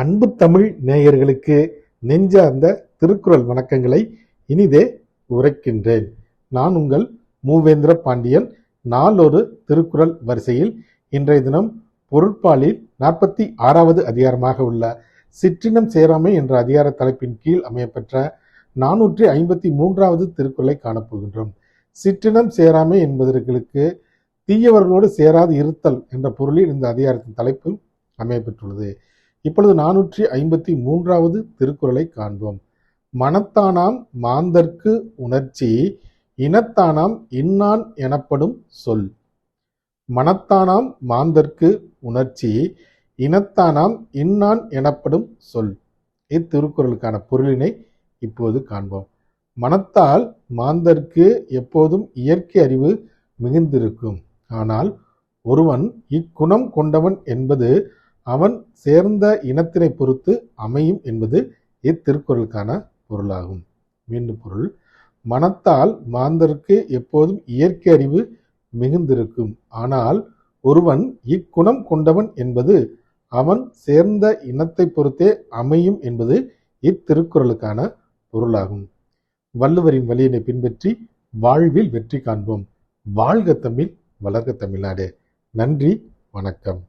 அன்பு தமிழ் நேயர்களுக்கு நெஞ்சார்ந்த திருக்குறள் வணக்கங்களை இனிதே உரைக்கின்றேன். நான் உங்கள் மூவேந்திர பாண்டியன். நாளொரு திருக்குறள் வரிசையில் இன்றைய தினம் பொருட்பாலில் நாற்பத்தி ஆறாவது அதிகாரமாக உள்ள சிற்றினம் சேராமை என்ற அதிகார தலைப்பின் கீழ் அமையப்பெற்ற நானூற்றி ஐம்பத்தி மூன்றாவது திருக்குறளை காணப்போகின்றோம். சிற்றினம் சேராமை என்பதற்கு தீயவர்களோடு சேராது இருத்தல் என்ற பொருளில் இந்த அதிகாரத்தின் தலைப்பு அமையப்பெற்றுள்ளது. இப்பொழுது நானூற்றி ஐம்பத்தி மூன்றாவது திருக்குறளை காண்போம். மனத்தானாம் மாந்தர்க்கு உணர்ச்சி இனத்தானாம் இன்னான் எனப்படும் சொல். மனத்தானாம் மாந்தர்க்கு உணர்ச்சி இனத்தானாம் இன்னான் எனப்படும் சொல். இத்திருக்குறளுக்கான பொருளினை இப்போது காண்போம். மனத்தால் மாந்தர்க்கு எப்போதும் இயற்கை அறிவு மிகுந்திருக்கும். ஆனால் ஒருவன் இக்குணம் கொண்டவன் என்பது அவன் சேர்ந்த இனத்தினை பொறுத்து அமையும் என்பது இத்திருக்குறளுக்கான பொருளாகும். மீண்டும் பொருள். மனத்தால் மாந்தருக்கு எப்போதும் இயற்கை அறிவு மிகுந்திருக்கும். ஆனால் ஒருவன் இக்குணம் கொண்டவன் என்பது அவன் சேர்ந்த இனத்தை பொறுத்தே அமையும் என்பது இத்திருக்குறளுக்கான பொருளாகும். வள்ளுவரின் வழியினை பின்பற்றி வாழ்வில் வெற்றி காண்போம். வாழ்க தமிழ் வளர்க தமிழ்நாடு. நன்றி வணக்கம்.